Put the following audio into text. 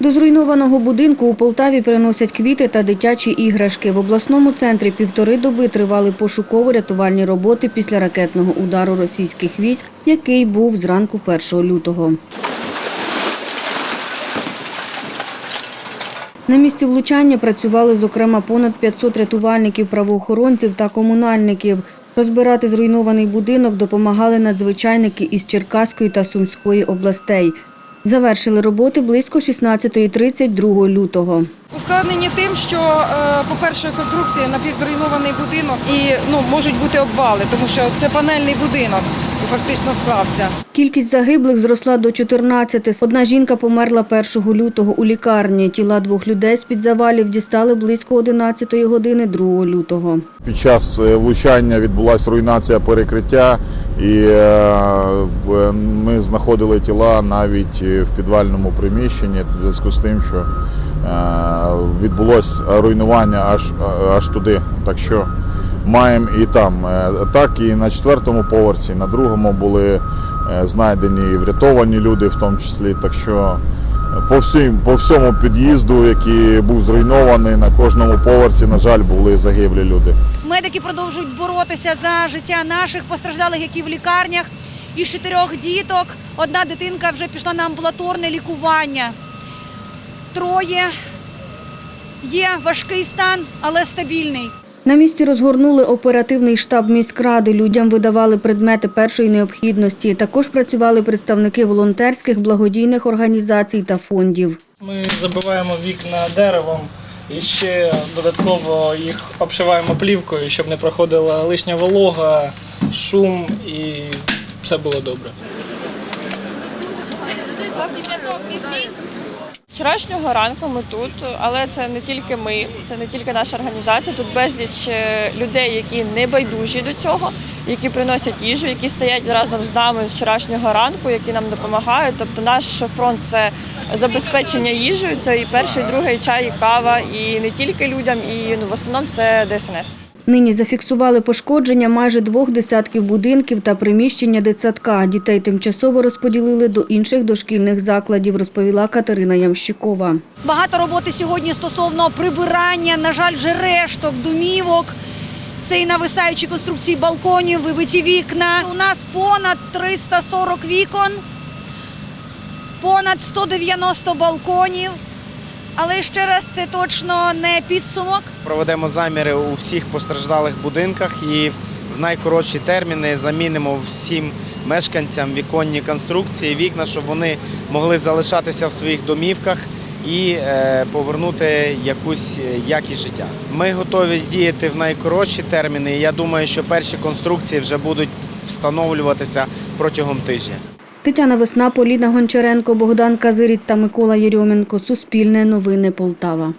До зруйнованого будинку у Полтаві приносять квіти та дитячі іграшки. В обласному центрі півтори доби тривали пошуково-рятувальні роботи після ракетного удару російських військ, який був зранку 1 лютого. На місці влучання працювали, зокрема, понад 500 рятувальників, правоохоронців та комунальників. Розбирати зруйнований будинок допомагали надзвичайники із Черкаської та Сумської областей. Завершили роботи близько 16.30 2 лютого. Ускладнені тим, що, е, по-перше, конструкція напівзруйнований будинок і ну, можуть бути обвали, тому що це панельний будинок фактично склався. Кількість загиблих зросла до 14. Одна жінка померла 1 лютого у лікарні. Тіла двох людей з-під завалів дістали близько 11 години 2 лютого. Під час е, влучання відбулася руйнація перекриття, і е, ми знаходили тіла навіть в підвальному приміщенні в зв'язку з тим, що е, відбулося руйнування аж, аж туди. Так що маємо і там. Е, Так і на четвертому поверсі, на другому були е, знайдені і врятовані люди, в тому числі. Так що по всім, по всьому під'їзду, який був зруйнований, на кожному поверсі, на жаль, були загиблі люди. Медики продовжують боротися за життя наших постраждалих, які в лікарнях. Із чотирьох діток одна дитинка вже пішла на амбулаторне лікування. Троє є важкий стан, але стабільний. На місці розгорнули оперативний штаб міськради. Людям видавали предмети першої необхідності. Також працювали представники волонтерських, благодійних організацій та фондів. Ми забиваємо вікна деревом і ще додатково їх обшиваємо плівкою, щоб не проходила лишня волога, шум і все було добре. Вчорашнього ранку ми тут, але це не тільки ми, це не тільки наша організація. Тут безліч е, людей, які не байдужі до цього, які приносять їжу, які стоять разом з нами з вчорашнього ранку, які нам допомагають. Тобто наш фронт це забезпечення їжею, це і перший, і другий чай, і кава, і не тільки людям, і ну, в основному це ДСНС. Нині зафіксували пошкодження майже двох десятків будинків та приміщення дитсадка. Дітей тимчасово розподілили до інших дошкільних закладів, розповіла Катерина Ямщикова. Багато роботи сьогодні стосовно прибирання, на жаль, вже решток домівок. Це і нависаючі конструкції балконів, вибиті вікна. У нас понад 340 вікон, понад 190 балконів. Але ще раз це точно не підсумок. Проведемо заміри у всіх постраждалих будинках і в найкоротші терміни замінимо всім мешканцям віконні конструкції, вікна, щоб вони могли залишатися в своїх домівках і е, повернути якусь е, якість життя. Ми готові діяти в найкоротші терміни. Я думаю, що перші конструкції вже будуть встановлюватися протягом тижня. Тетяна Весна, Поліна Гончаренко, Богдан Казиріт та Микола Єрьоменко. Суспільне новини Полтава.